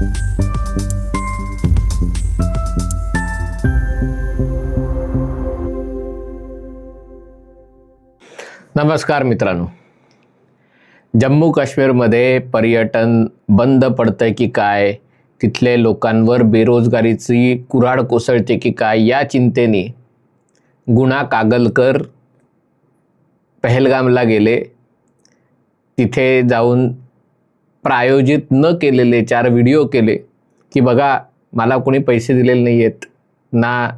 नमस्कार मित्रांनो. जम्मू काश्मीरमध्ये पर्यटन बंद पडतंय की काय? तिथले लोकांवर बेरोजगारीची कुऱ्हाड कोसळते की काय? या चिंतेने गुणा कागलकर पहलगामला गेले. तिथे जाऊन प्रायोजित न केलेले चार व्हिडिओ केले की बघा मला कोणी पैसे दिलेले नाही आहेत ना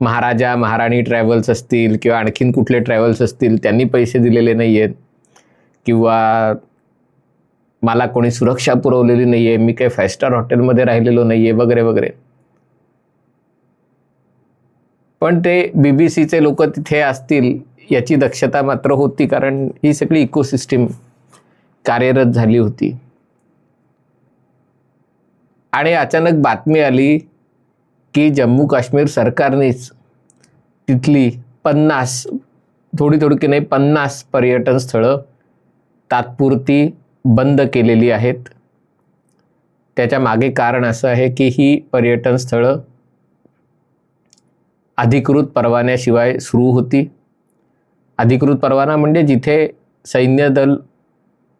महाराजा महाराणी ट्रॅव्हल्स असतील किंवा आणखीन कुठले ट्रॅव्हल्स असतील त्यांनी पैसे दिलेले नाही आहेत किंवा मला कोणी सुरक्षा पुरवलेली नाही आहे मी काही फाय स्टार हॉटेलमध्ये राहिलेलो नाही आहे वगैरे वगैरे. पण ते बी बी सीचे लोक तिथे असतील याची दक्षता मात्र होती कारण ही सगळी इकोसिस्टीम कार्यरत झाली होती. आणि अचानक बातमी आली की जम्मू काश्मीर सरकारनेच तिथली पन्नास थोडी थोडी की नाही पन्नास पर्यटन स्थळं तात्पुरती बंद केलेली आहेत. त्याच्यामागे कारण असं आहे की ही पर्यटन स्थळं अधिकृत परवान्याशिवाय सुरू होती. अधिकृत परवाना म्हणजे जिथे सैन्य दल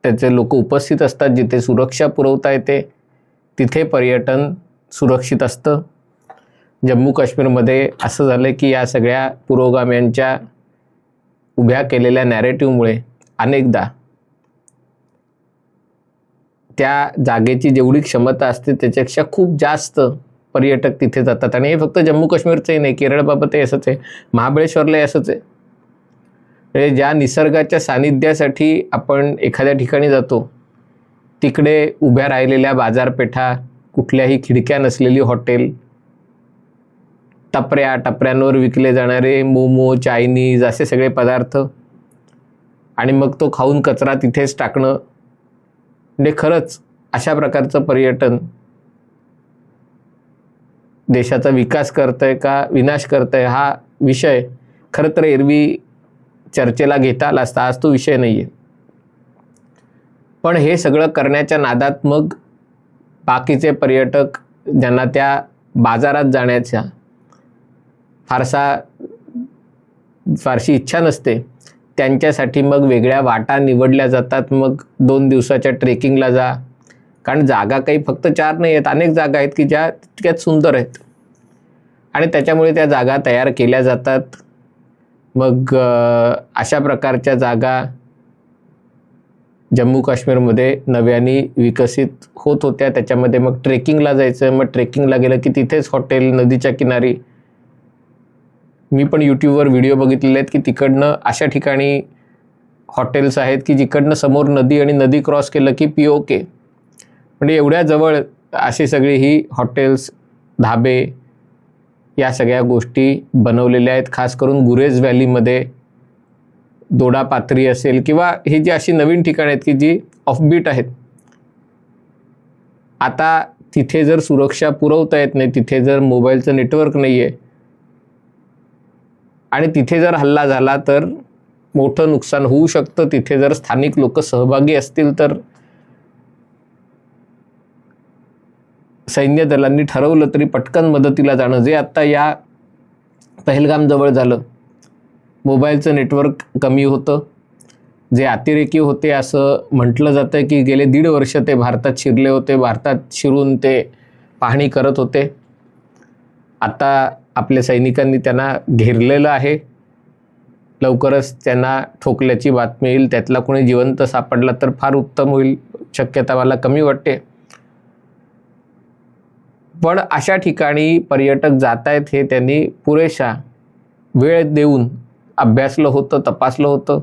त्याचे लोक उपस्थित असतात जिथे सुरक्षा पुरवता येते तिथे पर्यटन सुरक्षित असतं. जम्मू काश्मीरमध्ये असं झालं की या सगळ्या पुरोगाम्यांच्या उभ्या केलेल्या नॅरेटिव्हमुळे अनेकदा त्या जागेची जेवढी क्षमता असते त्याच्यापेक्षा खूप जास्त पर्यटक तिथे जातात. आणि हे फक्त जम्मू काश्मीरचंही नाही केरळबाबतही असंच आहे. महाबळेश्वरलाही असंच आहे. म्हणजे ज्या निसर्गाच्या सानिध्यासाठी आपण एखाद्या ठिकाणी जातो तिकडे उभ्या राहिलेल्या बाजारपेठा कुठल्याही खिडक्या नसलेली हॉटेल टपऱ्या टपऱ्यांवर विकले जाणारे मोमो चायनीज असे सगळे पदार्थ आणि मग तो खाऊन कचरा तिथेच टाकणं म्हणजे खरंच अशा प्रकारचं पर्यटन देशाचा विकास करतंय का विनाश करतंय हा विषय खरं तर एरवी चर्चेला घेता आला असता आज तो विषय नाही आहे पण हे सगळं करण्याच्या नादात मग बाकीचे पर्यटक ज्यांना त्या बाजारात जाण्याच्या फारसा फारशी इच्छा नसते त्यांच्यासाठी मग वेगळ्या वाटा निवडल्या जातात मग दोन दिवसाच्या ट्रेकिंगला जा. कारण जागा काही फक्त चार नाही आहेत अनेक जागा आहेत की ज्या तितक्यात सुंदर आहेत. आणि त्याच्यामुळे त्या जागा तयार केल्या जातात. मग अशा प्रकारच्या जागा जम्मू काश्मीरमध्ये नव्याने विकसित होत होत्या. त्याच्यामध्ये मग ट्रेकिंगला जायचं मग ट्रेकिंगला गेलं की तिथेच हॉटेल नदीच्या किनारी. मी पण यूट्यूबवर व्हिडिओ बघितलेले आहेत की तिकडनं अशा ठिकाणी हॉटेल्स आहेत की जिकडनं समोर नदी आणि नदी क्रॉस केलं की पी ओ के म्हणजे एवढ्या जवळ अशी सगळी ही हॉटेल्स धाबे या सगळ्या गोष्टी बनवलेल्या आहेत खास करून गुरेज व्हॅलीमध्ये दोडापात्री असेल किंवा ही जी अशी नवीन ठिकाणं आहेत की जी ऑफबीट आहेत. आता तिथे जर सुरक्षा पुरवता येत नाही तिथे जर मोबाईलचं नेटवर्क नाही आहे आणि तिथे जर हल्ला झाला तर मोठं नुकसान होऊ शकतं. तिथे जर स्थानिक लोक सहभागी असतील तर सैन्य दलांनी ठरवलं तरी पटकन मदतीला जाणं. जे आत्ता या पहलगामजवळ झालं. मोबाईलचं नेटवर्क कमी होतं. जे अतिरेकी होते असं म्हटलं जातं की गेले दीड वर्ष ते भारतात शिरले होते. भारतात शिरून ते पाहणी करत होते. आता आपल्या सैनिकांनी त्यांना घेरलेलं आहे. लवकरच त्यांना ठोकल्याची बातमी येईल. त्यातला कोणी जिवंत सापडला तर फार उत्तम होईल शक्यता मला कमी वाटते. पण अशा ठिकाणी पर्यटक जात आहेत हे त्यांनी पुरेशा वेळ देऊन अभ्यासलं होतं तपासलं होतं.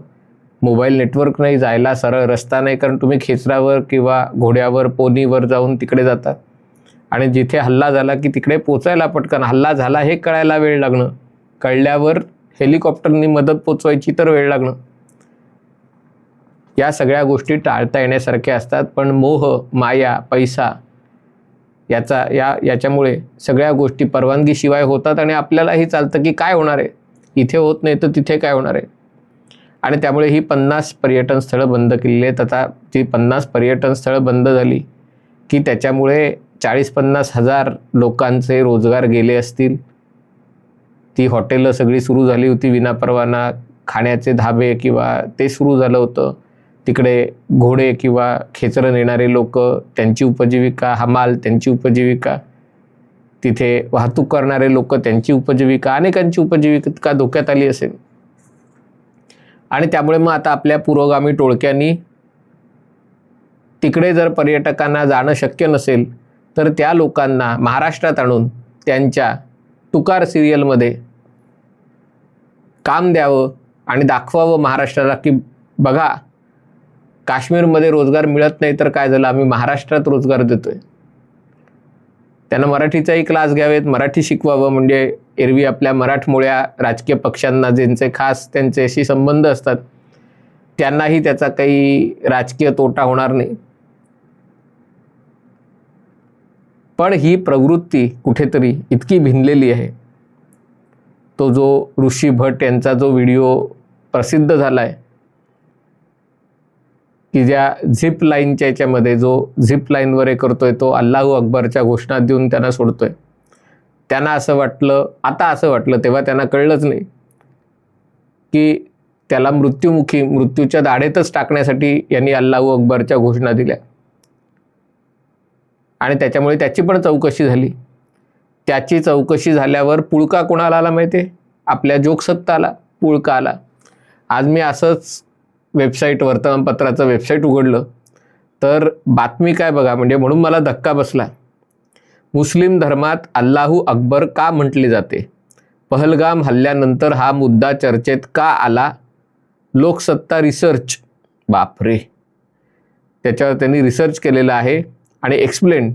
मोबाईल नेटवर्क नाही जायला सरळ रस्ता नाही कारण तुम्ही खेचरावर किंवा घोड्यावर पोनीवर जाऊन तिकडे जातात आणि जिथे हल्ला झाला की तिकडे पोचायला पटकन हल्ला झाला हे कळायला वेळ लागणं. कळल्यावर हेलिकॉप्टरनी मदत पोचवायची तर वेळ लागणं. या सगळ्या गोष्टी टाळता येण्यासारख्या असतात पण मोह माया पैसा याचा या याच्यामुळे सगळ्या गोष्टी परवानगीशिवाय होतात आणि आपल्यालाही चालतं की काय होणार आहे? इथे होत नाही तर तिथे काय होणार आहे? आणि त्यामुळे ही पन्नास पर्यटन स्थळं बंद केलेली आहेत. आता जी पन्नास पर्यटन स्थळं बंद झाली की त्याच्यामुळे चाळीस पन्नास हजार लोकांचे रोजगार गेले असतील. ती हॉटेलं सगळी सुरू झाली होती विनापरवाना खाण्याचे धाबे किंवा ते सुरू झालं होतं. तिकडे घोडे किंवा खेचरं नेणारे लोक त्यांची उपजीविका हमाल त्यांची उपजीविका तिथे वाहतूक करणारे लोक त्यांची उपजीविका अनेकांची उपजीविका धोक्यात आली असेल. आणि त्यामुळे मग आता आपल्या पुरोगामी टोळक्यांनी तिकडे जर पर्यटकांना जाणं शक्य नसेल तर त्या लोकांना महाराष्ट्रात आणून त्यांच्या तुकार सिरियलमध्ये काम द्यावं आणि दाखवावं महाराष्ट्राला की बघा काश्मीरमध्ये रोजगार मिळत नाही तर काय झालं? आम्ही महाराष्ट्रात रोजगार देतोय. त्यांना मराठीचाही क्लास घ्यावेत मराठी शिकवावं. म्हणजे एरवी आपल्या मराठमोळ्या राजकीय पक्षांना ज्यांचे खास त्यांच्याशी संबंध असतात त्यांनाही त्याचा काही राजकीय तोटा होणार नाही. पण ही प्रवृत्ती कुठेतरी इतकी भिनलेली आहे. तो जो ऋषी भट यांचा जो व्हिडिओ प्रसिद्ध झाला आहे की ज्या झिप लाईनच्या याच्यामध्ये जो झिप लाईनवर हे करतोय तो अल्लाहू अकबरच्या घोषणा देऊन त्यांना सोडतोय. त्यांना असं वाटलं आता असं वाटलं तेव्हा त्यांना कळलंच नाही. की त्याला मृत्युमुखी मृत्यूच्या दाढेतच टाकण्यासाठी यांनी अल्लाहू अकबरच्या घोषणा दिल्या. आणि त्याच्यामुळे त्याची पण चौकशी झाली. त्याची चौकशी झाल्यावर पुळका कोणाला आला माहिती आहे आपल्या जोगसत्ताला पुळका आला. आज मी असंच वेबसाईट वर्तमानपत्राचं वेबसाईट उघडलं तर बातमी काय बघा म्हणजे म्हणून मला धक्का बसला. मुस्लिम धर्मात अल्लाहू अकबर का म्हटले जाते? पहलगाम हल्ल्यानंतर हा मुद्दा चर्चेत का आला? लोकसत्ता रिसर्च बापरे. त्याच्यावर त्यांनी रिसर्च केलेला आहे आणि एक्सप्लेन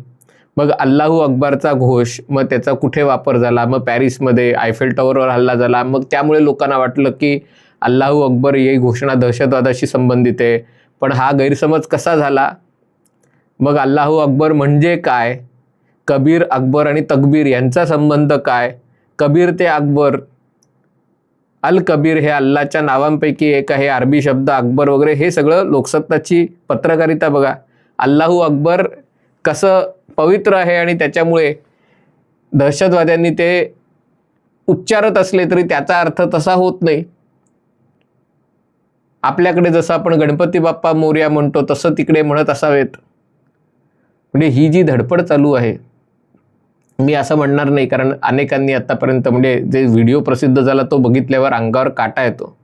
मग अल्लाहू अकबरचा घोष मग त्याचा कुठे वापर झाला? मग पॅरिसमध्ये आयफेल टॉवरवर हल्ला झाला. मग त्यामुळे लोकांना वाटलं की अल्लाहू अकबर ही घोषणा दहशतवादाशी संबंधित आहे. पण हा गैरसमज कसा झाला? मग अल्लाहू अकबर म्हणजे काय? कबीर अकबर आणि तकबीर यांचा संबंध काय? कबीर ते अकबर अल कबीर हे अल्लाच्या नावांपैकी एक आहे. अरबी शब्द अकबर वगैरे हे सगळं लोकसत्ताची पत्रकारिता बघा. अल्लाहू अकबर कसं पवित्र आहे आणि त्याच्यामुळे दहशतवाद्यांनी ते उच्चारत असले तरी त्याचा अर्थ तसा होत नाही. आपल्याकडे जसं आपण गणपती बाप्पा मोर्या म्हणतो तसं तिकडे म्हणत असावेत. म्हणजे ही जी धडपड चालू आहे मी असं म्हणणार नाही कारण अनेकांनी आतापर्यंत म्हणजे जे व्हिडिओ प्रसिद्ध झाला तो बघितल्यावर अंगावर काटा येतो.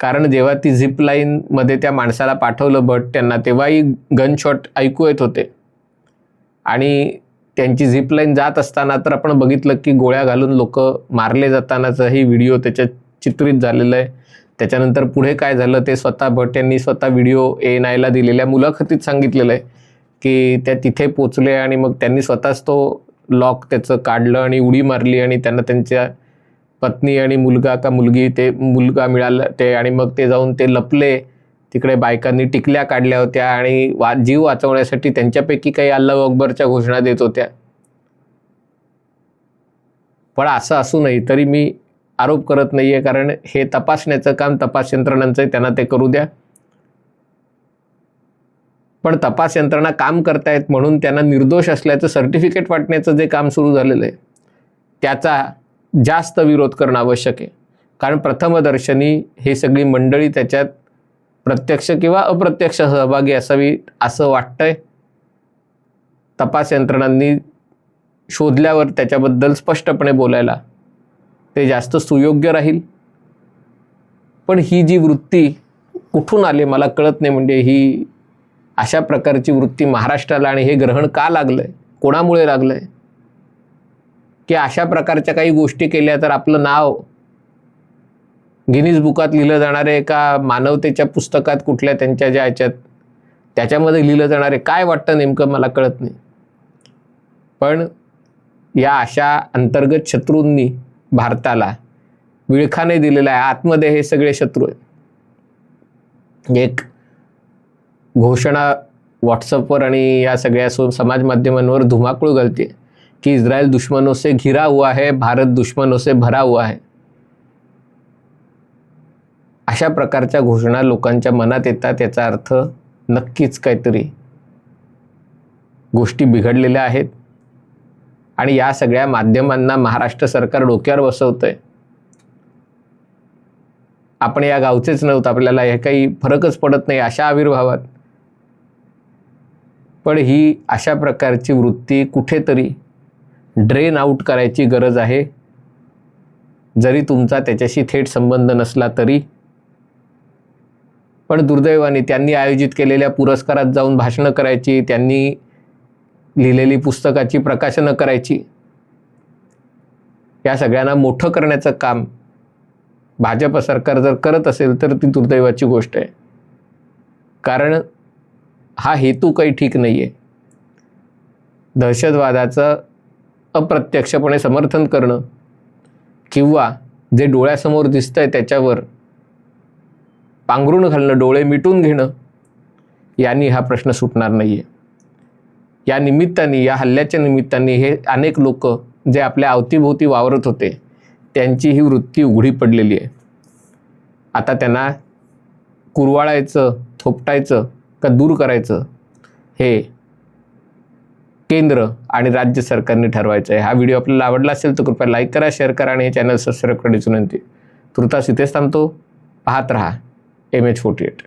कारण जेव्हा ती झिप लाईनमध्ये त्या माणसाला पाठवलं बट त्यांना तेव्हाही गनशॉट ऐकू येत होते. आणि त्यांची झिप लाईन जात असताना तर आपण बघितलं की गोळ्या घालून लोक मारले जातानाचाही व्हिडिओ त्याच्या चित्रित झालेलं आहे. त्याच्यानंतर पुढे काय झालं ते स्वतः भट यांनी स्वतः व्हिडिओ एन आयला दिलेल्या मुलाखतीत सांगितलेलं आहे की त्या तिथे पोचले आणि मग त्यांनी स्वतःच तो लॉक त्याचं काढलं आणि उडी मारली आणि त्यांना त्यांच्या पत्नी आणि मुलगा का मुलगी ते मुलगा मिळाला ते आणि मग ते जाऊन ते लपले. तिकडे बायकांनी टिकल्या काढल्या होत्या आणि वा जीव वाचवण्यासाठी त्यांच्यापैकी काही अल्लाह अकबरच्या घोषणा देत होत्या. पण असं असू तरी मी आरोप करत नाही आहे कारण हे तपासण्याचं काम तपास यंत्रणांचं आहे त्यांना ते करू द्या. पण तपास यंत्रणा काम करतायत म्हणून त्यांना निर्दोष असल्याचं सर्टिफिकेट वाटण्याचं जे काम सुरू झालेलं आहे त्याचा जास्त विरोध करणं आवश्यक आहे. कारण प्रथमदर्शनी हे सगळी मंडळी त्याच्यात प्रत्यक्ष किंवा अप्रत्यक्ष सहभागी असावी असं वाटतंय. तपास यंत्रणांनी शोधल्यावर त्याच्याबद्दल स्पष्टपणे बोलायला ते जास्त सुयोग्य राहील. पण ही जी वृत्ती कुठून आली मला कळत नाही. म्हणजे ही अशा प्रकारची वृत्ती महाराष्ट्राला आणि हे ग्रहण का लागलं आहे कोणामुळे लागलं आहे की अशा प्रकारच्या काही गोष्टी केल्या तर आपलं नाव गिनीज बुकात लिहिलं जाणारे एका मानवतेच्या पुस्तकात कुठल्या त्यांच्या ज्या ह्याच्यात त्याच्यामध्ये लिहिलं जाणारे काय वाटतं नेमकं मला कळत नाही. पण या अशा अंतर्गत शत्रूंनी भारताला. विळखाने दिलेला आहे. आतमध्ये हे सगळे शत्रू आहेत. एक घोषणा व्हॉट्सअपवर आणि या सगळ्या समाज माध्यमांवर धुमाकूळ घालते की इस्रायल दुश्मनों से घिरा हुआ है भारत दुश्मनों से भरा हुआ है. अशा प्रकारच्या घोषणा लोकांच्या मनात येतात. याचा अर्थ नक्कीच काहीतरी गोष्टी बिघडलेल्या आहेत. आणि या सगळ्या माध्यमांना महाराष्ट्र सरकार डोक्यावर बसवतंय. आपण या गावचेच नव्हतं आपल्याला हे काही फरकच पडत नाही अशा आविर्भावात. पण ही अशा प्रकारची वृत्ती कुठेतरी ड्रेन आऊट करायची गरज आहे. जरी तुमचा त्याच्याशी थेट संबंध नसला तरी. पण दुर्दैवाने त्यांनी आयोजित केलेल्या पुरस्कारात जाऊन भाषणं करायची त्यांनी लिहिलेली पुस्तकाची प्रकाशनं करायची. या सगळ्यांना मोठं करण्याचं काम भाजप सरकार जर करत असेल तर ती दुर्दैवाची गोष्ट आहे. कारण हा हेतू काही ठीक नाही आहे दहशतवादाचं अप्रत्यक्षपणे समर्थन करणं किंवा जे डोळ्यासमोर दिसतंय त्याच्यावर पांघरून घालणं डोळे मिटून घेणं यांनी हा प्रश्न सुटणार नाही आहे या निमित्ताने या हल्ल्याच्या निमित्ताने हे अनेक लोक जे आपल्या अवतीभोवती वावरत होते त्यांची ही वृत्ती उघडी पडलेली आहे. आता त्यांना कुरवाळायचं थोपटायचं का दूर करायचं हे केंद्र आणि राज्य सरकारने ठरवायचं आहे. हा व्हिडिओ आपल्याला आवडला असेल तर कृपया लाईक करा शेअर करा आणि हे चॅनल सबस्क्राईब करण्याची विनंती. तुर्तास इथेच थांबतो. पाहत रहा. M H forty eight